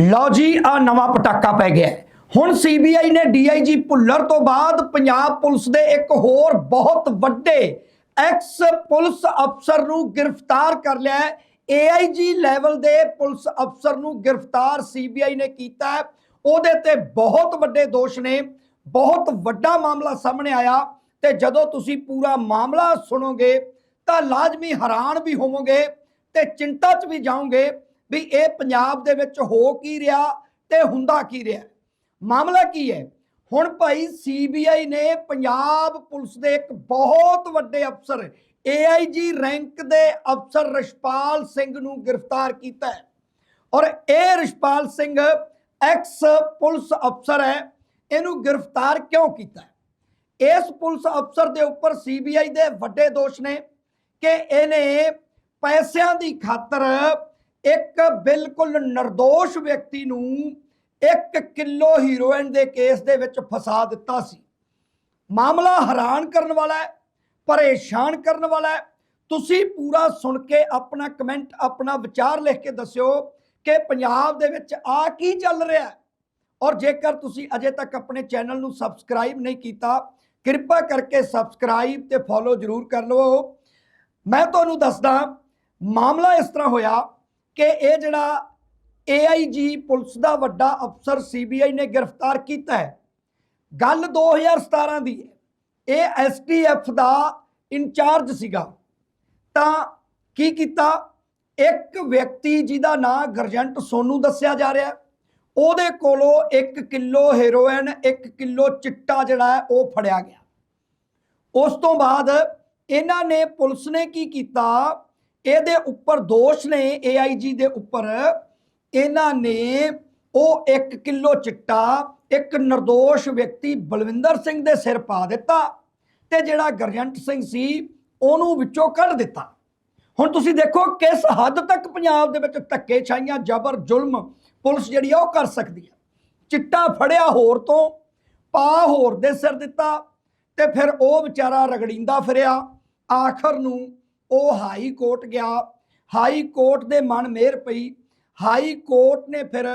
ਲਓ ਜੀ, ਆ ਨਵਾਂ ਪਟਾਕਾ ਪੈ ਗਿਆ ਹੈ। ਹੁਣ ਸੀਬੀਆਈ ਨੇ ਡੀਆਈਜੀ ਭੁੱਲਰ ਤੋਂ ਬਾਅਦ ਪੰਜਾਬ ਪੁਲਿਸ ਦੇ ਇੱਕ ਹੋਰ ਬਹੁਤ ਵੱਡੇ ਐਕਸ ਪੁਲਿਸ ਅਫਸਰ ਨੂੰ ਗ੍ਰਿਫਤਾਰ ਕਰ ਲਿਆ ਹੈ ਏਆਈਜੀ ਲੈਵਲ ਦੇ ਪੁਲਿਸ ਅਫਸਰ ਨੂੰ ਗ੍ਰਿਫਤਾਰ ਸੀਬੀਆਈ ਨੇ ਕੀਤਾ ਹੈ ਉਹਦੇ ਤੇ ਬਹੁਤ ਵੱਡੇ ਦੋਸ਼ ਨੇ, ਬਹੁਤ ਵੱਡਾ ਮਾਮਲਾ ਸਾਹਮਣੇ ਆਇਆ ਤੇ ਜਦੋਂ ਤੁਸੀਂ ਪੂਰਾ ਮਾਮਲਾ ਸੁਣੋਗੇ ਤਾਂ ਲਾਜ਼ਮੀ ਹੈਰਾਨ ਵੀ ਹੋਵੋਗੇ ਤੇ ਚਿੰਤਾ 'ਚ ਵੀ ਜਾਓਗੇ ਵੀ ਇਹ ਪੰਜਾਬ ਦੇ ਵਿੱਚ ਹੋ ਕੀ ਰਿਹਾ ਤੇ ਹੁੰਦਾ ਕੀ ਰਿਹਾ। ਮਾਮਲਾ ਕੀ ਹੈ? ਹੁਣ ਭਾਈ ਸੀਬੀਆਈ ਨੇ ਪੰਜਾਬ ਪੁਲਿਸ ਦੇ ਇੱਕ ਬਹੁਤ ਵੱਡੇ ਅਫਸਰ ਏਆਈਜੀ ਰੈਂਕ ਦੇ ਅਫਸਰ ਰਸ਼ਪਾਲ ਸਿੰਘ ਨੂੰ ਗ੍ਰਿਫਤਾਰ ਕੀਤਾ ਹੈ। ਔਰ ਇਹ ਰਸ਼ਪਾਲ ਸਿੰਘ ਐਕਸ ਪੁਲਿਸ ਅਫਸਰ ਹੈ, ਇਹਨੂੰ ਗ੍ਰਿਫਤਾਰ ਕਿਉਂ ਕੀਤਾ ਇਸ ਪੁਲਿਸ ਅਫਸਰ ਦੇ ਉੱਪਰ ਸੀਬੀਆਈ ਦੇ ਵੱਡੇ ਦੋਸ਼ ਨੇ ਕਿ ਇਹਨੇ ਪੈਸਿਆਂ ਦੀ ਖਾਤਰ ਇੱਕ ਬਿਲਕੁਲ નિર્ਦੋਸ਼ ਵਿਅਕਤੀ ਨੂੰ 1 ਕਿਲੋ ਹੀਰੋਇਨ ਦੇ ਕੇਸ ਦੇ ਵਿੱਚ ਫਸਾ ਦਿੱਤਾ ਸੀ। ਮਾਮਲਾ ਹੈਰਾਨ ਕਰਨ ਵਾਲਾ ਹੈ, ਪਰੇਸ਼ਾਨ ਕਰਨ ਵਾਲਾ ਹੈ। ਤੁਸੀਂ ਪੂਰਾ ਸੁਣ ਕੇ ਆਪਣਾ ਕਮੈਂਟ, ਆਪਣਾ ਵਿਚਾਰ ਲਿਖ ਕੇ ਦੱਸਿਓ ਕਿ ਪੰਜਾਬ ਦੇ ਵਿੱਚ ਆ ਕੀ ਚੱਲ ਰਿਹਾ ਹੈ। ਔਰ ਜੇਕਰ ਤੁਸੀਂ ਅਜੇ ਤੱਕ ਆਪਣੇ ਚੈਨਲ ਨੂੰ ਸਬਸਕ੍ਰਾਈਬ ਨਹੀਂ ਕੀਤਾ, ਕਿਰਪਾ ਕਰਕੇ ਸਬਸਕ੍ਰਾਈਬ ਤੇ ਫੋਲੋ ਜ਼ਰੂਰ ਕਰ ਲਵੋ। ਮੈਂ ਤੁਹਾਨੂੰ ਦੱਸਦਾ, ਮਾਮਲਾ ਇਸ ਤਰ੍ਹਾਂ ਹੋਇਆ ਕਿ ਇਹ ਜਿਹੜਾ ਏਆਈਜੀ ਪੁਲਿਸ ਦਾ ਵੱਡਾ ਅਫਸਰ ਸੀਬੀਆਈ ਨੇ ਗ੍ਰਿਫਤਾਰ ਕੀਤਾ ਹੈ। ਗੱਲ 2017 ਦੀ ਹੈ। ਇਹ ਐਸਟੀਐਫ ਦਾ ਇੰਚਾਰਜ ਸੀਗਾ। ਤਾਂ ਕੀ ਕੀਤਾ? ਇੱਕ ਵਿਅਕਤੀ ਜਿਹਦਾ ਨਾਂ ਗਰਜੰਟ ਸੋਨੂ ਦੱਸਿਆ ਜਾ ਰਿਹਾ ਉਹਦੇ ਕੋਲੋਂ 1 ਕਿਲੋ ਹੈਰੋਇਨ 1 ਕਿਲੋ ਚਿੱਟਾ ਜਿਹੜਾ ਹੈ, ਉਹ ਫੜਿਆ ਗਿਆ। ਉਸ ਤੋਂ ਬਾਅਦ ਇਹਨਾਂ ਨੇ ਪੁਲਿਸ ਨੇ ਕੀ ਕੀਤਾ? ਇਹਦੇ ਉੱਪਰ ਦੋਸ਼ ਨੇ ਏਆਈਜੀ ਦੇ ਉੱਪਰ। ਇਹਨਾਂ ਨੇ ਉਹ 1 ਕਿਲੋ ਚਿੱਟਾ, ਇੱਕ નિર્ਦੋਸ਼ ਵਿਅਕਤੀ ਬਲਵਿੰਦਰ ਸਿੰਘ ਦੇ ਸਿਰ ਪਾ ਦਿੱਤਾ ਤੇ ਜਿਹੜਾ ਗਰਜੰਟ ਸਿੰਘ ਸੀ, ਉਹਨੂੰ ਵਿੱਚੋਂ ਕੱਢ ਦਿੱਤਾ। ਹੁਣ ਤੁਸੀਂ ਦੇਖੋ ਕਿਸ ਹੱਦ ਤੱਕ ਪੰਜਾਬ ਦੇ ਵਿੱਚ ਧੱਕੇ ਛਾਈਆਂ ਜ਼ਬਰ, ਜ਼ੁਲਮ ਪੁਲਿਸ ਜਿਹੜੀ ਆ ਉਹ ਕਰ ਸਕਦੀ ਹੈ ਚਿੱਟਾ ਫੜਿਆ ਹੋਰ ਤੋਂ, ਪਾ ਹੋਰ ਦੇ ਸਿਰ ਦਿੱਤਾ ਤੇ ਫਿਰ ਉਹ ਵਿਚਾਰਾ ਰਗੜਿੰਦਾ ਫਿਰਿਆ। ਆਖਰ ਨੂੰ ਉਹ ਹਾਈ ਕੋਰਟ ਗਿਆ। ਹਾਈ ਕੋਰਟ ਦੇ ਮਨ ਮੇਰ ਪਈ। ਹਾਈ ਕੋਰਟ ਨੇ ਫਿਰ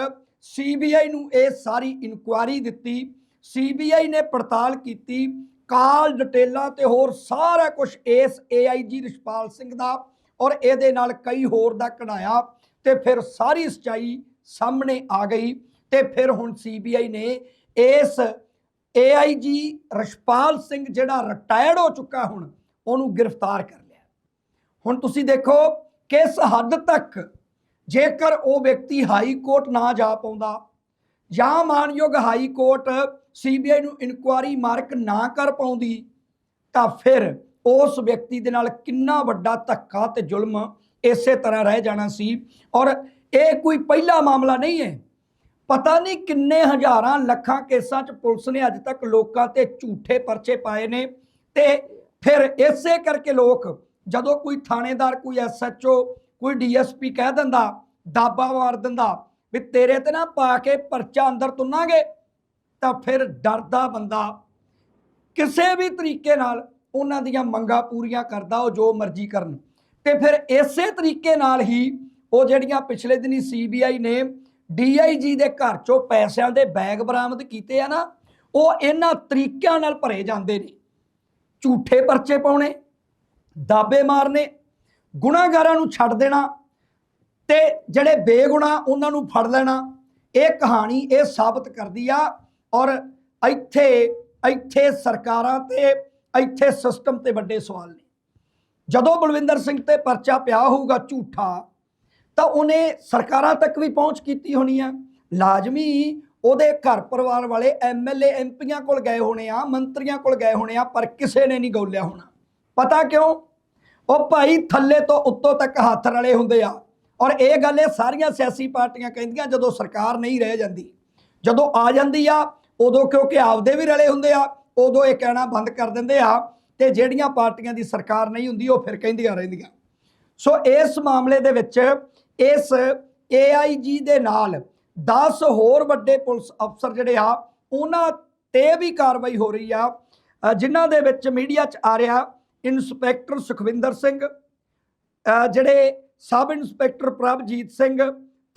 ਸੀਬੀਆਈ ਨੂੰ ਇਹ ਸਾਰੀ ਇਨਕੁਆਰੀ ਦਿੱਤੀ। ਸੀਬੀਆਈ ਨੇ ਪੜਤਾਲ ਕੀਤੀ। ਕਾਲ ਡਿਟੇਲਾਂ ਤੇ ਹੋਰ ਸਾਰਾ ਕੁਝ ਇਸ ਏਆਈਜੀ ਰਿਸ਼ਪਾਲ ਸਿੰਘ ਦਾ ਔਰ ਇਹਦੇ ਨਾਲ ਕਈ ਹੋਰ ਦਾ ਕਢਾਇਆ ਤੇ ਫਿਰ ਸਾਰੀ ਸਚਾਈ ਸਾਹਮਣੇ ਆ ਗਈ ਤੇ ਫਿਰ ਹੁਣ ਸੀਬੀਆਈ ਨੇ ਇਸ ਏਆਈਜੀ ਰਸ਼ਪਾਲ ਸਿੰਘ ਜਿਹੜਾ ਰਿਟਾਇਰਡ ਹੋ ਚੁੱਕਾ ਹੁਣ ਉਹਨੂੰ ਗ੍ਰਿਫਤਾਰ ਕਰ ਲਿਆ। ਹੁਣ ਤੁਸੀਂ ਦੇਖੋ ਕਿਸ ਹੱਦ ਤੱਕ ਜੇਕਰ ਉਹ ਵਿਅਕਤੀ ਹਾਈ ਕੋਰਟ ਨਾ ਜਾ ਪਾਉਂਦਾ ਜਾਂ ਮਾਨਯੋਗ ਹਾਈ ਕੋਰਟ ਸੀਬੀਆਈ ਨੂੰ ਇਨਕੁਆਰੀ ਮਾਰਕ ਨਾ ਕਰ ਪਾਉਂਦੀ, ਤਾਂ ਫਿਰ ਉਸ ਵਿਅਕਤੀ ਦੇ ਨਾਲ ਕਿੰਨਾ ਵੱਡਾ ਧੱਕਾ ਤੇ ਜ਼ੁਲਮ ਇਸੇ ਤਰ੍ਹਾਂ ਰਹਿ ਜਾਣਾ ਸੀ। ਔਰ ਇਹ ਕੋਈ ਪਹਿਲਾ ਮਾਮਲਾ ਨਹੀਂ ਹੈ। ਪਤਾ ਨਹੀਂ ਕਿੰਨੇ ਹਜ਼ਾਰਾਂ ਲੱਖਾਂ ਕੇਸਾਂ 'ਚ ਪੁਲਿਸ ਨੇ ਅੱਜ ਤੱਕ ਲੋਕਾਂ ਤੇ ਝੂਠੇ ਪਰਚੇ ਪਾਏ ਨੇ ਤੇ ਫਿਰ ਇਸੇ ਕਰਕੇ ਲੋਕ ਜਦੋਂ ਕੋਈ ਥਾਣੇਦਾਰ, ਕੋਈ ਐਸਐਚਓ ਕੋਈ ਡੀਐਸਪੀ ਕਹਿ ਦਿੰਦਾ ਦਾਬਾ ਮਾਰ ਦਿੰਦਾ ਵੀ ਤੇਰੇ ਤੇ ਨਾ ਪਾ ਕੇ ਪਰਚਾ ਅੰਦਰ ਤੁੰਨਾਂਗੇ, ਤਾਂ ਫਿਰ ਡਰਦਾ ਬੰਦਾ ਕਿਸੇ ਵੀ ਤਰੀਕੇ ਨਾਲ ਉਹਨਾਂ ਦੀਆਂ ਮੰਗਾਂ ਪੂਰੀਆਂ ਕਰਦਾ ਉਹ ਜੋ ਮਰਜ਼ੀ ਕਰਨ। ਤੇ ਫਿਰ ਇਸੇ ਤਰੀਕੇ ਨਾਲ ਹੀ ਉਹ ਜਿਹੜੀਆਂ ਪਿਛਲੇ ਦਿਨੀ ਸੀਬੀਆਈ ਨੇ ਡੀਆਈਜੀ ਦੇ ਘਰ ਚੋਂ ਪੈਸਿਆਂ ਦੇ ਬੈਗ ਬਰਾਮਦ ਕੀਤੇ ਆ ਨਾ, ਉਹ ਇਹਨਾਂ ਤਰੀਕਿਆਂ ਨਾਲ ਭਰੇ ਜਾਂਦੇ ਨੇ। ਝੂਠੇ ਪਰਚੇ ਪਾਉਣੇ ਦਾਬੇ ਮਾਰਨੇ, ਗੁਨਾਹਗਾਰਾਂ ਨੂੰ ਛੱਡ ਦੇਣਾ ਤੇ ਜਿਹੜੇ ਬੇਗੁਨਾਹ ਉਹਨਾਂ ਨੂੰ ਫੜ ਲੈਣਾ, ਇਹ ਕਹਾਣੀ ਇਹ ਸਾਬਤ ਕਰਦੀ ਆ ਔਰ ਇੱਥੇ ਇੱਥੇ ਸਰਕਾਰਾਂ ਤੇ, ਇੱਥੇ ਸਿਸਟਮ ਤੇ ਵੱਡੇ ਸਵਾਲ ਨੇ। ਜਦੋਂ ਬਲਵਿੰਦਰ ਸਿੰਘ ਤੇ ਪਰਚਾ ਪਿਆ ਹੋਊਗਾ ਝੂਠਾ, ਤਾਂ ਉਹਨੇ ਸਰਕਾਰਾਂ ਤੱਕ ਵੀ ਪਹੁੰਚ ਕੀਤੀ ਹੋਣੀ ਆ। ਲਾਜ਼ਮੀ ਉਹਦੇ ਘਰ ਪਰਿਵਾਰ ਵਾਲੇ ਐਮਐਲਏ ਐਮਪੀਆਂ ਕੋਲ ਗਏ ਹੋਣੇ ਆ, ਮੰਤਰੀਆਂ ਕੋਲ ਗਏ ਹੋਣੇ ਆ, ਪਰ ਕਿਸੇ ਨੇ ਨਹੀਂ ਗੋਲਿਆ ਹੋਣਾ। ਪਤਾ ਕਿਉਂ? ਉਹ ਭਾਈ ਥੱਲੇ ਤੋਂ ਉੱਤੋਂ ਤੱਕ ਹੱਥ ਰਲੇ ਹੁੰਦੇ ਆ। ਔਰ ਇਹ ਗੱਲ ਇਹ ਸਾਰੀਆਂ ਸਿਆਸੀ ਪਾਰਟੀਆਂ ਕਹਿੰਦੀਆਂ, ਜਦੋਂ ਸਰਕਾਰ ਨਹੀਂ ਰਹਿ ਜਾਂਦੀ, ਜਦੋਂ ਆ ਜਾਂਦੀ ਆ, ਉਦੋਂ ਕਿਉਂਕਿ ਆਪਦੇ ਵੀ ਰਲੇ ਹੁੰਦੇ ਆ, ਉਦੋਂ ਇਹ ਕਹਿਣਾ ਬੰਦ ਕਰ ਦਿੰਦੇ ਆ ਤੇ ਜਿਹੜੀਆਂ ਪਾਰਟੀਆਂ ਦੀ ਸਰਕਾਰ ਨਹੀਂ ਹੁੰਦੀ, ਉਹ ਫਿਰ ਕਹਿੰਦੀਆਂ ਰਹਿੰਦੀਆਂ। ਸੋ ਇਸ ਮਾਮਲੇ ਦੇ ਵਿੱਚ ਇਸ AIG ਦੇ ਨਾਲ 10 ਹੋਰ ਵੱਡੇ ਪੁਲਿਸ ਅਫਸਰ ਜਿਹੜੇ ਆ, ਉਹਨਾਂ ਤੇ ਵੀ ਕਾਰਵਾਈ ਹੋ ਰਹੀ ਆ ਜਿਨ੍ਹਾਂ ਦੇ ਵਿੱਚ ਮੀਡੀਆ 'ਚ ਆ ਰਿਹਾ ਇੰਸਪੈਕਟਰ ਸੁਖਵਿੰਦਰ ਸਿੰਘ ਜਿਹੜੇ ਸਬ ਇੰਸਪੈਕਟਰ ਪ੍ਰਭਜੀਤ ਸਿੰਘ,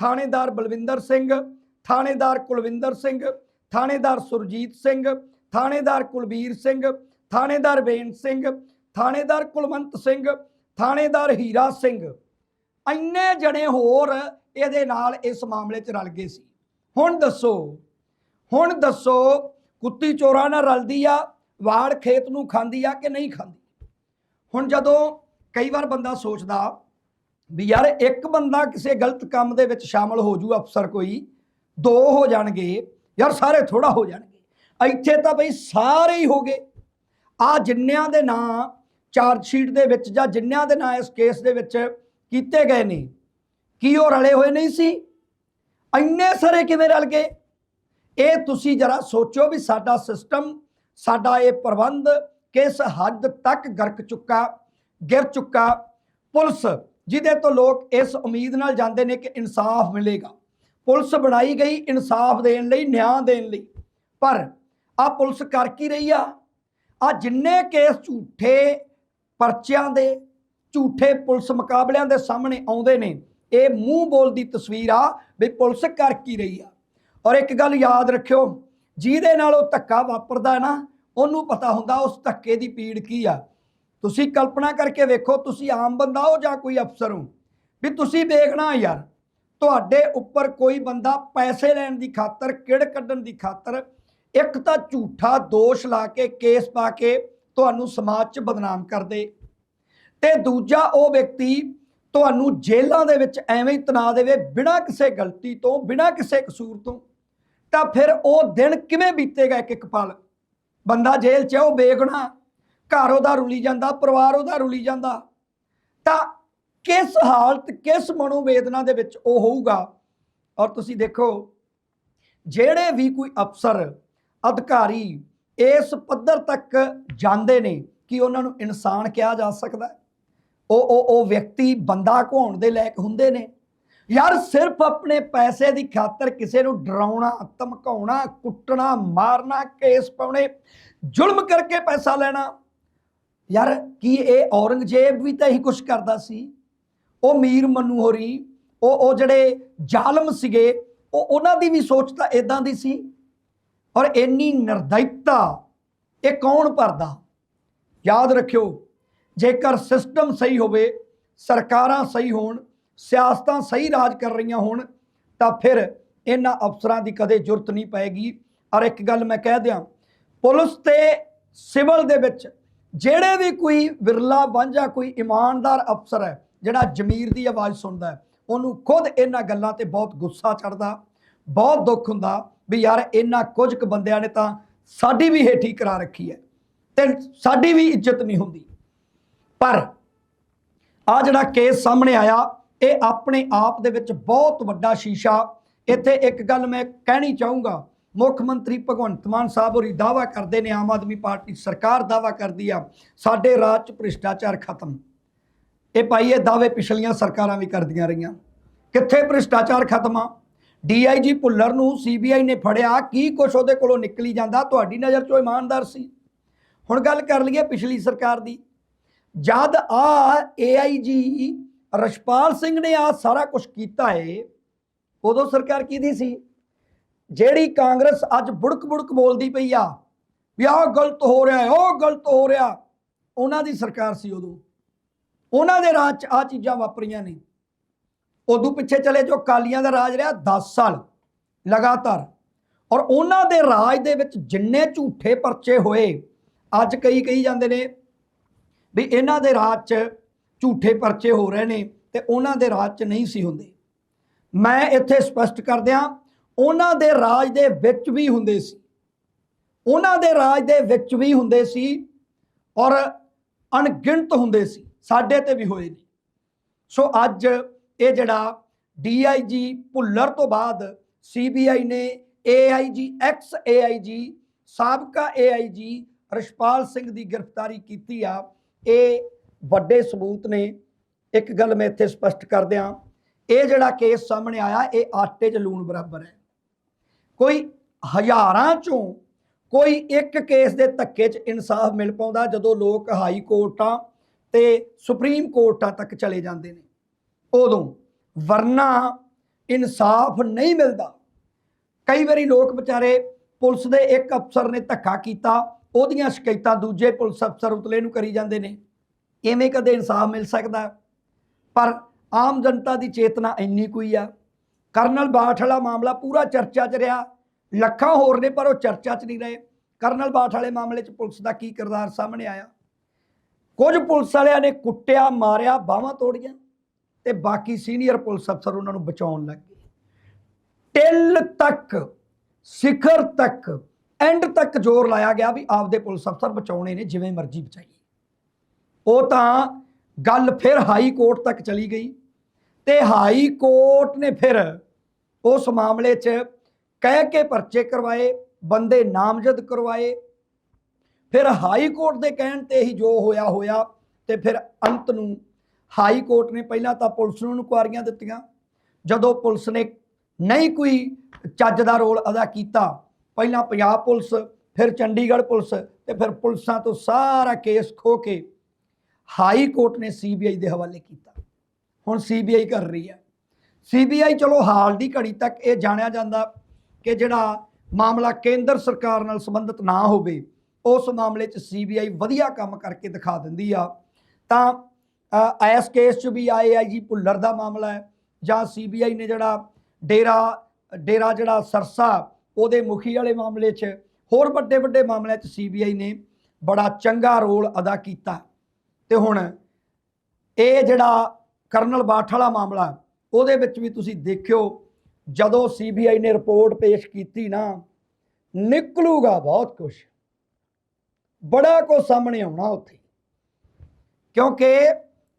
ਥਾਣੇਦਾਰ ਬਲਵਿੰਦਰ ਸਿੰਘ, ਥਾਣੇਦਾਰ ਕੁਲਵਿੰਦਰ ਸਿੰਘ, ਥਾਣੇਦਾਰ ਸੁਰਜੀਤ ਸਿੰਘ, ਥਾਣੇਦਾਰ ਕੁਲਬੀਰ ਸਿੰਘ, ਥਾਣੇਦਾਰ ਬੇਨ ਸਿੰਘ, ਥਾਣੇਦਾਰ ਕੁਲਵੰਤ ਸਿੰਘ, ਥਾਣੇਦਾਰ ਹੀਰਾ ਸਿੰਘ। ਇੰਨੇ ਜਣੇ ਹੋਰ ਇਹਦੇ ਨਾਲ ਇਸ ਮਾਮਲੇ 'ਚ ਰਲ ਗਏ ਸੀ। ਹੁਣ ਦੱਸੋ ਹੁਣ ਦੱਸੋ, ਕੁੱਤੀ ਚੋਰਾਂ ਨਾਲ ਰਲਦੀ ਆ ਵਾੜ ਖੇਤ ਨੂੰ ਖਾਂਦੀ ਆ ਕਿ ਨਹੀਂ ਖਾਂਦੀ? ਹੁਣ ਜਦੋਂ ਕਈ ਵਾਰ ਬੰਦਾ ਸੋਚਦਾ ਵੀ ਯਾਰ ਇੱਕ ਬੰਦਾ ਕਿਸੇ ਗਲਤ ਕੰਮ ਦੇ ਵਿੱਚ ਸ਼ਾਮਲ ਹੋ ਜੂ ਅਫਸਰ ਕੋਈ, ਦੋ ਹੋ ਜਾਣਗੇ, ਯਾਰ ਸਾਰੇ ਥੋੜਾ ਹੋ ਜਾਣਗੇ। ਇੱਥੇ ਤਾਂ ਬਈ ਸਾਰੇ ਹੀ ਹੋ ਗਏ। ਆ ਜਿੰਨਿਆਂ ਦੇ ਨਾਂ ਚਾਰਜ ਸ਼ੀਟ ਦੇ ਵਿੱਚ ਜਾਂ ਜਿੰਨਿਆਂ ਦੇ ਨਾਂ ਇਸ ਕੇਸ ਦੇ ਵਿੱਚ ਕੀਤੇ ਗਏ ਨੇ, ਕੀ ਉਹ ਰਲੇ ਹੋਏ ਨਹੀਂ ਸੀ? ਇੰਨੇ ਸਾਰੇ ਕਿਵੇਂ ਰਲ ਗਏ? ਇਹ ਤੁਸੀਂ ਜਰਾ ਸੋਚੋ ਵੀ ਸਾਡਾ ਸਿਸਟਮ ਸਾਡਾ ਇਹ ਪ੍ਰਬੰਧ ਕਿਸ ਹੱਦ ਤੱਕ ਗਰਕ ਚੁੱਕਾ, ਗਿਰ ਚੁੱਕਾ? ਪੁਲਿਸ, ਜਿਹਦੇ ਤੋਂ ਲੋਕ ਇਸ ਉਮੀਦ ਨਾਲ ਜਾਂਦੇ ਨੇ ਕਿ ਇਨਸਾਫ ਮਿਲੇਗਾ। ਪੁਲਿਸ ਬਣਾਈ ਗਈ ਇਨਸਾਫ ਦੇਣ ਲਈ, ਨਿਆਂ ਦੇਣ ਲਈ। ਪਰ ਆ ਪੁਲਿਸ ਕਰ ਕੀ ਰਹੀ ਆ? ਆ ਜਿੰਨੇ ਕੇਸ ਝੂਠੇ ਪਰਚਿਆਂ ਦੇ, ਝੂਠੇ ਪੁਲਿਸ ਮੁਕਾਬਲਿਆਂ ਦੇ ਸਾਹਮਣੇ ਆਉਂਦੇ ਨੇ, ਇਹ ਮੂੰਹ ਬੋਲਦੀ ਤਸਵੀਰ ਆ ਵੀ ਪੁਲਿਸ ਕਰ ਕੀ ਰਹੀ ਆ। ਔਰ ਇੱਕ ਗੱਲ ਯਾਦ ਰੱਖਿਓ, ਜਿਹਦੇ ਨਾਲ ਉਹ ਧੱਕਾ ਵਾਪਰਦਾ ਨਾ ਉਹਨੂੰ ਪਤਾ ਹੁੰਦਾ ਉਸ ਧੱਕੇ ਦੀ ਪੀੜ ਕੀ ਆ। ਤੁਸੀਂ ਕਲਪਨਾ ਕਰਕੇ ਵੇਖੋ, ਤੁਸੀਂ ਆਮ ਬੰਦਾ ਹੋ ਜਾਂ ਕੋਈ ਅਫਸਰ ਹੋ? ਵੀ ਤੁਸੀਂ ਵੇਖਣਾ ਯਾਰ, ਤੁਹਾਡੇ ਉੱਪਰ ਕੋਈ ਬੰਦਾ ਪੈਸੇ ਲੈਣ ਦੀ ਖਾਤਰ ਕਿੜ ਕੱਢਣ ਦੀ ਖਾਤਰ ਇੱਕ ਤਾਂ ਝੂਠਾ ਦੋਸ਼ ਲਾ ਕੇ, ਕੇਸ ਪਾ ਕੇ ਤੁਹਾਨੂੰ ਸਮਾਜ 'ਚ ਬਦਨਾਮ ਕਰਦੇ ਤੇ ਦੂਜਾ ਉਹ ਵਿਅਕਤੀ ਤੁਹਾਨੂੰ ਜੇਲ੍ਹਾਂ ਦੇ ਵਿੱਚ ਐਵੇਂ ਹੀ ਤਣਾ ਦੇਵੇ ਬਿਨਾਂ ਕਿਸੇ ਗਲਤੀ ਤੋਂ, ਬਿਨਾਂ ਕਿਸੇ ਕਸੂਰ ਤੋਂ। ਤਾਂ ਫਿਰ ਉਹ ਦਿਨ ਕਿਵੇਂ ਬੀਤੇਗਾ ਇੱਕ ਇੱਕ ਪਲ? ਬੰਦਾ ਜੇਲ੍ਹ 'ਚ ਹੈ ਉਹ ਬੇਗੁਨਾਹ ਘਰ ਉਹਦਾ ਰੁਲੀ ਜਾਂਦਾ, ਪਰਿਵਾਰ ਉਹਦਾ ਰੁਲੀ ਜਾਂਦਾ। ਤਾਂ ਕਿਸ ਹਾਲਤ, ਕਿਸ ਮਨੋਵੇਦਨਾ ਦੇ ਵਿੱਚ ਉਹ ਹੋਊਗਾ? ਔਰ ਤੁਸੀਂ ਦੇਖੋ, ਜਿਹੜੇ ਵੀ ਕੋਈ ਅਫਸਰ, ਅਧਿਕਾਰੀ ਇਸ ਪੱਧਰ ਤੱਕ ਜਾਂਦੇ ਨੇ ਕਿ ਉਹਨਾਂ ਨੂੰ ਇਨਸਾਨ ਕਿਹਾ ਜਾ ਸਕਦਾ ਉਹ ਉਹ ਉਹ ਵਿਅਕਤੀ ਬੰਦਾ ਕਹਾਉਣ ਦੇ ਲਾਇਕ ਹੁੰਦੇ ਨੇ। ਯਾਰ ਸਿਰਫ ਆਪਣੇ ਪੈਸੇ ਦੀ ਖਾਤਰ ਕਿਸੇ ਨੂੰ ਡਰਾਉਣਾ, ਧਮਕਾਉਣਾ, ਕੁੱਟਣਾ, ਮਾਰਨਾ, ਕੇਸ ਪਾਉਣੇ, ਜ਼ੁਲਮ ਕਰਕੇ ਪੈਸਾ ਲੈਣਾ। ਯਾਰ ਕੀ ਇਹ ਔਰੰਗਜ਼ੇਬ ਵੀ ਤਾਂ ਇਹੀ ਕੁਝ ਕਰਦਾ ਸੀ? ਉਹ ਮੀਰ ਮਨੂ ਹੋਰੀ, ਉਹ ਉਹ ਜਿਹੜੇ ਜ਼ਾਲਮ ਸੀਗੇ, ਉਹ ਉਹਨਾਂ ਦੀ ਵੀ ਸੋਚ ਤਾਂ ਇਦਾਂ ਦੀ ਸੀ। ਔਰ ਇੰਨੀ ਨਿਰਦੈਤਾ ਇਹ ਕੌਣ ਭਰਦਾ? ਯਾਦ ਰੱਖਿਓ, ਜੇਕਰ ਸਿਸਟਮ ਸਹੀ ਹੋਵੇ, ਸਰਕਾਰਾਂ ਸਹੀ ਹੋਣ ਸਿਆਸਤਾਂ ਸਹੀ ਰਾਜ ਕਰ ਰਹੀਆਂ ਹੋਣ, ਤਾਂ ਫਿਰ ਇਹਨਾਂ ਅਫਸਰਾਂ ਦੀ ਕਦੇ ਜ਼ਰੂਰਤ ਨਹੀਂ ਪਏਗੀ। ਔਰ ਇੱਕ ਗੱਲ ਮੈਂ ਕਹਿ ਦਿਆਂ, ਪੁਲਿਸ ਤੇ ਸਿਵਲ ਦੇ ਵਿੱਚ ਜਿਹੜੇ ਵੀ ਕੋਈ ਵਿਰਲਾ ਵਾਂਝਾ ਕੋਈ ਇਮਾਨਦਾਰ ਅਫਸਰ ਹੈ, ਜਿਹੜਾ ਜ਼ਮੀਰ ਦੀ ਆਵਾਜ਼ ਸੁਣਦਾ ਹੈ, ਉਹਨੂੰ ਖੁਦ ਇਹਨਾਂ ਗੱਲਾਂ ਤੇ ਬਹੁਤ ਗੁੱਸਾ ਚੜਦਾ ਬਹੁਤ ਦੁੱਖ ਹੁੰਦਾ ਵੀ ਯਾਰ ਇਹਨਾਂ ਕੁਝ ਕੁ ਬੰਦਿਆਂ ਨੇ ਤਾਂ ਸਾਡੀ ਵੀ ਹੇਠੀ ਕਰਾ ਰੱਖੀ ਹੈ ਤੇ ਸਾਡੀ ਵੀ ਇੱਜ਼ਤ ਨਹੀਂ ਹੁੰਦੀ। ਪਰ ਆ ਜਿਹੜਾ ਕੇਸ ਸਾਹਮਣੇ ਆਇਆ ਇਹ ਆਪਣੇ ਆਪ ਦੇ ਵਿੱਚ ਬਹੁਤ ਵੱਡਾ ਸ਼ੀਸ਼ਾ। ਇੱਥੇ ਇੱਕ ਗੱਲ ਮੈਂ ਕਹਿਣੀ ਚਾਹੂੰਗਾ, ਮੁੱਖ ਮੰਤਰੀ ਭਗਵੰਤ ਮਾਨ ਸਾਹਿਬ ਹੋਰੀ ਦਾਵਾ ਕਰਦੇ ਨੇ, ਆਮ ਆਦਮੀ ਪਾਰਟੀ ਸਰਕਾਰ ਦਾਵਾ ਕਰਦੀ ਆ, ਸਾਡੇ ਰਾਜ 'ਚ ਭ੍ਰਿਸ਼ਟਾਚਾਰ ਖਤਮ। ਇਹ ਭਾਈ ਇਹ ਦਾਅਵੇ ਪਿਛਲੀਆਂ ਸਰਕਾਰਾਂ ਵੀ ਕਰਦੀਆਂ ਰਹੀਆਂ। ਕਿੱਥੇ ਭ੍ਰਿਸ਼ਟਾਚਾਰ ਖਤਮ ਆ? ਡੀਆਈਜੀ ਭੁੱਲਰ ਨੂੰ ਸੀਬੀਆਈ ਨੇ ਫੜਿਆ, ਕੀ ਕੁਛ ਉਹਦੇ ਕੋਲੋਂ ਨਿਕਲੀ ਜਾਂਦਾ? ਤੁਹਾਡੀ ਨਜ਼ਰ 'ਚੋਂ ਇਮਾਨਦਾਰ ਸੀ। ਹੁਣ ਗੱਲ ਕਰ ਲਈਏ ਪਿਛਲੀ ਸਰਕਾਰ ਦੀ। ਜਦ ਆ ਏਆਈਜੀ ਰਸ਼ਪਾਲ ਸਿੰਘ ਨੇ ਆ ਸਾਰਾ ਕੁਝ ਕੀਤਾ ਏ। ਉਦੋਂ ਸਰਕਾਰ ਕਿਹਦੀ ਸੀ? ਜਿਹੜੀ ਕਾਂਗਰਸ ਅੱਜ ਬੁੜਕ ਬੁੜਕ ਬੋਲਦੀ ਪਈ ਆ, ਵੀ ਆਹ ਗਲਤ ਹੋ ਰਿਹਾ ਉਹ ਗਲਤ ਹੋ ਰਿਹਾ। ਉਹਨਾਂ ਦੀ ਸਰਕਾਰ ਸੀ ਉਦੋਂ। ਉਹਨਾਂ ਦੇ ਰਾਜ 'ਚ ਆ ਚੀਜ਼ਾਂ ਵਾਪਰੀਆਂ ਨੇ। ਉਦੋਂ ਪਿੱਛੇ ਚਲੇ ਜੋ ਕਾਲੀਆਂ ਦਾ ਰਾਜ ਰਿਹਾ 10 ਸਾਲ ਲਗਾਤਾਰ। ਔਰ ਉਹਨਾਂ ਦੇ ਰਾਜ ਦੇ ਵਿੱਚ ਜਿੰਨੇ ਝੂਠੇ ਪਰਚੇ ਹੋਏ, ਅੱਜ ਕਈ ਕਹੀ ਜਾਂਦੇ ਨੇ ਵੀ ਇਹਨਾਂ ਦੇ ਰਾਜ 'ਚ ਝੂਠੇ ਪਰਚੇ ਹੋ ਰਹੇ ਨੇ ਤੇ ਉਹਨਾਂ ਦੇ ਰਾਜ 'ਚ ਨਹੀਂ ਸੀ ਹੁੰਦੇ। ਮੈਂ ਇੱਥੇ ਸਪਸ਼ਟ ਕਰ ਦਿਆਂ ਉਹਨਾਂ ਦੇ ਰਾਜ ਦੇ ਵਿੱਚ ਵੀ ਹੁੰਦੇ ਸੀ। ਉਹਨਾਂ ਦੇ ਰਾਜ ਦੇ ਵਿੱਚ ਵੀ ਹੁੰਦੇ ਸੀ ਔਰ ਅਣਗਿਣਤ ਹੁੰਦੇ ਸੀ, ਸਾਡੇ ਤੇ ਵੀ ਹੋਏ ਨੇ। ਸੋ ਅੱਜ ਇਹ ਜਿਹੜਾ ਡੀਆਈਜੀ ਭੁੱਲਰ ਤੋਂ ਬਾਅਦ ਸੀਬੀਆਈ ਨੇ ਏਆਈਜੀ ਐਕਸ ਏਆਈਜੀ ਸਾਬਕਾ ਏਆਈਜੀ ਰਸ਼ਪਾਲ ਸਿੰਘ ਦੀ ਗ੍ਰਿਫਤਾਰੀ ਕੀਤੀ ਆ, ਇਹ ਵੱਡੇ ਸਬੂਤ ਨੇ। ਇੱਕ ਗੱਲ ਮੈਂ ਇੱਥੇ ਸਪਸ਼ਟ ਕਰ ਦਿਆਂ, ਇਹ ਜਿਹੜਾ ਕੇਸ ਸਾਹਮਣੇ ਆਇਆ, ਇਹ ਆਟੇ 'ਚ ਲੂਣ ਬਰਾਬਰ ਹੈ। ਕੋਈ ਹਜ਼ਾਰਾਂ ਚੋਂ ਕੋਈ ਇੱਕ ਕੇਸ ਦੇ ਧੱਕੇ 'ਚ ਇਨਸਾਫ ਮਿਲ ਪਾਉਂਦਾ, ਜਦੋਂ ਲੋਕ ਹਾਈ ਕੋਰਟਾਂ ਤੇ ਸੁਪਰੀਮ ਕੋਰਟਾਂ ਤੱਕ ਚਲੇ ਜਾਂਦੇ ਨੇ। ਉਦੋਂ ਵਰਨਾ ਇਨਸਾਫ ਨਹੀਂ ਮਿਲਦਾ। ਕਈ ਵਾਰੀ ਲੋਕ ਵਿਚਾਰੇ ਪੁਲਿਸ ਦੇ ਇੱਕ ਅਫਸਰ ਨੇ ਧੱਕਾ ਕੀਤਾ, ਉਹਦੀਆਂ ਸ਼ਿਕਾਇਤਾਂ ਦੂਜੇ ਪੁਲਿਸ ਅਫਸਰ ਉਤਲੇ ਨੂੰ ਕਰੀ ਜਾਂਦੇ ਨੇ। ਇਵੇਂ ਕਦੇ ਇਨਸਾਫ ਮਿਲ ਸਕਦਾ। ਪਰ ਆਮ ਜਨਤਾ ਦੀ ਚੇਤਨਾ ਇੰਨੀ ਕੋਈ ਆ। ਕਰਨਲ ਬਾਠ ਵਾਲਾ ਮਾਮਲਾ ਪੂਰਾ ਚਰਚਾ 'ਚ ਰਿਹਾ। ਲੱਖਾਂ ਹੋਰ ਨੇ, ਪਰ ਉਹ ਚਰਚਾ 'ਚ ਨਹੀਂ ਰਹੇ। ਕਰਨਲ ਬਾਠ ਵਾਲੇ ਮਾਮਲੇ 'ਚ ਪੁਲਿਸ ਦਾ ਕੀ ਕਿਰਦਾਰ ਸਾਹਮਣੇ ਆਇਆ? ਕੁਝ ਪੁਲਿਸ ਵਾਲਿਆਂ ਨੇ ਕੁੱਟਿਆ, ਮਾਰਿਆ, ਬਾਹਾਂ ਤੋੜੀਆਂ ਤੇ ਬਾਕੀ ਸੀਨੀਅਰ ਪੁਲਿਸ ਅਫਸਰ ਉਹਨਾਂ ਨੂੰ ਬਚਾਉਣ ਲੱਗ ਗਏ। ਟਿਲ ਤੱਕ, ਸਿਖਰ ਤੱਕ, ਐਂਡ ਤੱਕ ਜ਼ੋਰ ਲਾਇਆ ਗਿਆ ਵੀ ਆਪਦੇ ਪੁਲਿਸ ਅਫਸਰ ਬਚਾਉਣੇ ਨੇ, ਜਿਵੇਂ ਮਰਜ਼ੀ ਬਚਾਈਏ। ਉਹ ਤਾਂ ਗੱਲ ਫਿਰ ਹਾਈ ਕੋਰਟ ਤੱਕ ਚਲੀ ਗਈ ਤੇ ਹਾਈ ਕੋਰਟ ਨੇ ਫਿਰ ਉਸ ਮਾਮਲੇ 'ਚ ਕਹਿ ਕੇ ਪਰਚੇ ਕਰਵਾਏ, ਬੰਦੇ ਨਾਮਜ਼ਦ ਕਰਵਾਏ। ਫਿਰ ਹਾਈ ਕੋਰਟ ਦੇ ਕਹਿਣ ਤੇ ਹੀ ਜੋ ਹੋਇਆ ਹੋਇਆ ਤੇ ਫਿਰ ਅੰਤ ਨੂੰ ਹਾਈ ਕੋਰਟ ਨੇ ਪਹਿਲਾਂ ਤਾਂ ਪੁਲਿਸ ਨੂੰ ਇਨਕੁਆਰੀਆਂ ਦਿੱਤੀਆਂ। ਜਦੋਂ ਪੁਲਿਸ ਨੇ ਨਹੀਂ ਕੋਈ ਚੱਜ ਦਾ ਰੋਲ ਅਦਾ ਕੀਤਾ, ਪਹਿਲਾਂ ਪੰਜਾਬ ਪੁਲਿਸ, ਫਿਰ ਚੰਡੀਗੜ੍ਹ ਪੁਲਿਸ ਤੇ ਫਿਰ ਪੁਲਿਸਾਂ ਤੋਂ ਸਾਰਾ ਕੇਸ ਖੋ ਕੇ ਹਾਈ ਕੋਰਟ ਨੇ ਸੀਬੀਆਈ ਦੇ ਹਵਾਲੇ ਕੀਤਾ। ਹੁਣ ਸੀਬੀਆਈ ਕਰ ਰਹੀ ਹੈ। ਸੀਬੀਆਈ ਚਲੋ ਹਾਲ ਦੀ ਘੜੀ ਤੱਕ ਇਹ ਜਾਣਿਆ ਜਾਂਦਾ ਕਿ ਜਿਹੜਾ ਮਾਮਲਾ ਕੇਂਦਰ ਸਰਕਾਰ ਨਾਲ ਸੰਬੰਧਿਤ ਨਾ ਹੋਵੇ ਉਸ ਮਾਮਲੇ 'ਚ ਸੀਬੀਆਈ ਵਧੀਆ ਕੰਮ ਕਰਕੇ ਦਿਖਾ ਦਿੰਦੀ ਆ। ਤਾਂ ਅ, ਇਸ ਕੇਸ 'ਚ ਵੀ ਆਏ ਆਈ ਜੀ ਭੁੱਲਰ ਦਾ ਮਾਮਲਾ ਹੈ ਜਾਂ ਸੀਬੀਆਈ ਨੇ ਜਿਹੜਾ ਡੇਰਾ ਡੇਰਾ ਜਿਹੜਾ ਸਰਸਾ ਉਹਦੇ ਮੁਖੀ ਵਾਲੇ ਮਾਮਲੇ 'ਚ ਹੋਰ ਵੱਡੇ ਵੱਡੇ ਮਾਮਲਿਆਂ 'ਚ ਸੀਬੀਆਈ ਨੇ ਬੜਾ ਚੰਗਾ ਰੋਲ ਅਦਾ ਕੀਤਾ। ਤੇ ਹੁਣ ਇਹ ਜਿਹੜਾ ਕਰਨਲ ਬਾਠ ਵਾਲਾ ਮਾਮਲਾ, ਉਹਦੇ ਵਿੱਚ ਵੀ ਤੁਸੀਂ ਦੇਖਿਓ, ਜਦੋਂ ਸੀਬੀਆਈ ਨੇ ਰਿਪੋਰਟ ਪੇਸ਼ ਕੀਤੀ ਨਾ, ਨਿਕਲੂਗਾ ਬਹੁਤ ਕੁਝ ਬੜਾ ਕੁਝ ਸਾਹਮਣੇ ਆਉਣਾ ਉੱਥੇ। ਕਿਉਂਕਿ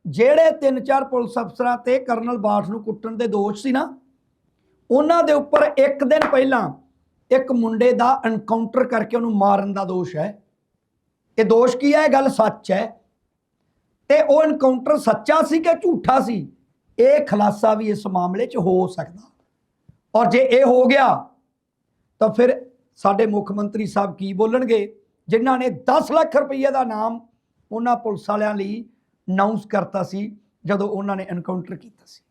ਜਿਹੜੇ ਤਿੰਨ ਚਾਰ ਪੁਲਿਸ ਅਫਸਰਾਂ ਤੇ ਕਰਨਲ ਬਾਠ ਨੂੰ ਕੁੱਟਣ ਦੇ ਦੋਸ਼ ਸੀ ਨਾ, ਉਹਨਾਂ ਦੇ ਉੱਪਰ ਇੱਕ ਦਿਨ ਪਹਿਲਾਂ ਇੱਕ ਮੁੰਡੇ ਦਾ ਐਨਕਾਊਂਟਰ ਕਰਕੇ ਉਹਨੂੰ ਮਾਰਨ ਦਾ ਦੋਸ਼ ਹੈ। ਇਹ ਦੋਸ਼ ਕੀ ਹੈ? ਇਹ ਗੱਲ ਸੱਚ ਹੈ। ਤੇ ਉਹ ਐਨਕਾਊਂਟਰ ਸੱਚਾ ਸੀ ਕਿ ਝੂਠਾ ਸੀ? ਇਹ ਖੁਲਾਸਾ ਵੀ ਇਸ ਮਾਮਲੇ 'ਚ ਹੋ ਸਕਦਾ। ਔਰ ਜੇ ਇਹ ਹੋ ਗਿਆ, ਤਾਂ ਫਿਰ ਸਾਡੇ ਮੁੱਖ ਮੰਤਰੀ ਸਾਹਿਬ ਕੀ ਬੋਲਣਗੇ? ਜਿਨ੍ਹਾਂ ਨੇ 10 ਲੱਖ ਰੁਪਏ ਦਾ ਨਾਮ ਉਹਨਾਂ ਪੁਲਿਸ ਵਾਲਿਆਂ ਲਈ ਅਨਾਉਂਸ ਕਰਤਾ ਸੀ, ਜਦੋਂ ਉਹਨਾਂ ਨੇ ਐਨਕਾਊਂਟਰ ਕੀਤਾ ਸੀ।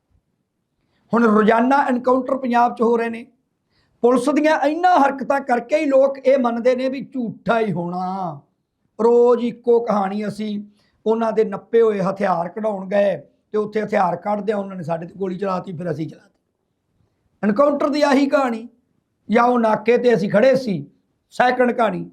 ਹੁਣ ਰੋਜ਼ਾਨਾ ਐਨਕਾਊਂਟਰ ਪੰਜਾਬ 'ਚ ਹੋ ਰਹੇ ਨੇ। ਪੁਲਿਸ ਦੀਆਂ ਇੰਨਾ ਹਰਕਤਾਂ ਕਰਕੇ ਹੀ ਲੋਕ ਇਹ ਮੰਨਦੇ ਨੇ ਵੀ ਝੂਠਾ ਹੀ ਹੋਣਾ। ਰੋਜ਼ ਇੱਕੋ ਕਹਾਣੀ ਅਸੀਂ ਉਹਨਾਂ ਦੇ ਨੱਪੇ ਹੋਏ ਹਥਿਆਰ ਕਢਾਉਣ ਗਏ ਤੇ ਉੱਥੇ ਹਥਿਆਰ ਕੱਢਦੇ ਉਹਨਾਂ ਨੇ ਸਾਡੇ ਤੇ ਗੋਲੀ ਚਲਾਤੀ, ਫਿਰ ਅਸੀਂ ਚਲਾਤੀ। ਐਨਕਾਊਂਟਰ ਦੀ ਆਹੀ ਕਹਾਣੀ, ਜਾਂ ਉਹ ਨਾਕੇ ਤੇ ਅਸੀਂ ਖੜੇ ਸੀ ਸੈਕੰਡ ਕਹਾਣੀ,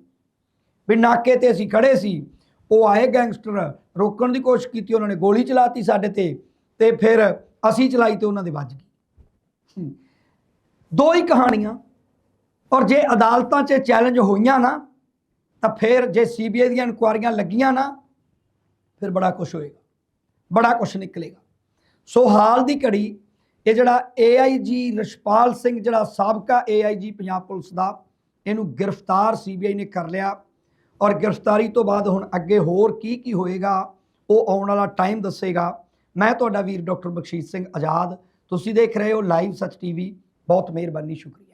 ਵੀ ਨਾਕੇ ਤੇ ਅਸੀਂ ਖੜੇ ਸੀ, ਉਹ ਆਏ ਗੈਂਗਸਟਰ ਰੋਕਣ ਦੀ ਕੋਸ਼ਿਸ਼ ਕੀਤੀ, ਉਹਨਾਂ ਨੇ ਗੋਲੀ ਚਲਾਤੀ ਸਾਡੇ ਤੇ ਤੇ ਫਿਰ ਅਸੀਂ ਚਲਾਈ ਤੇ ਉਹਨਾਂ ਦੇ ਵੱਜ ਗਈ। ਦੋ ਹੀ ਕਹਾਣੀਆਂ, ਔਰ ਜੇ ਅਦਾਲਤਾਂ 'ਚ ਚੈਲੰਜ ਹੋਈਆਂ ਨਾ, ਤਾਂ ਫਿਰ ਜੇ ਸੀਬੀਆਈ ਦੀਆਂ ਇਨਕੁਆਰੀਆਂ ਲੱਗੀਆਂ ਨਾ ਫਿਰ ਬੜਾ ਕੁਝ ਹੋਏਗਾ। ਬੜਾ ਕੁਝ ਨਿਕਲੇਗਾ। ਸੋ ਹਾਲ ਦੀ ਘੜੀ, ਇਹ ਜਿਹੜਾ ਏਆਈਜੀ ਰਸ਼ਪਾਲ ਸਿੰਘ ਜਿਹੜਾ ਸਾਬਕਾ ਏਆਈਜੀ ਪੰਜਾਬ ਪੁਲਿਸ ਦਾ, ਇਹਨੂੰ ਗ੍ਰਿਫਤਾਰ ਸੀਬੀਆਈ ਨੇ ਕਰ ਲਿਆ ਔਰ ਗ੍ਰਿਫਤਾਰੀ ਤੋਂ ਬਾਅਦ ਹੁਣ ਅੱਗੇ ਹੋਰ ਕੀ ਕੀ ਹੋਏਗਾ, ਉਹ ਆਉਣ ਵਾਲਾ ਟਾਈਮ ਦੱਸੇਗਾ। ਮੈਂ ਤੁਹਾਡਾ ਵੀਰ ਡਾਕਟਰ ਬਖਸ਼ੀਸ਼ ਸਿੰਘ ਆਜ਼ਾਦ। ਤੁਸੀਂ ਦੇਖ ਰਹੇ ਹੋ ਲਾਈਵ ਸੱਚ ਟੀਵੀ ਬਹੁਤ ਮਿਹਰਬਾਨੀ, ਸ਼ੁਕਰੀਆ।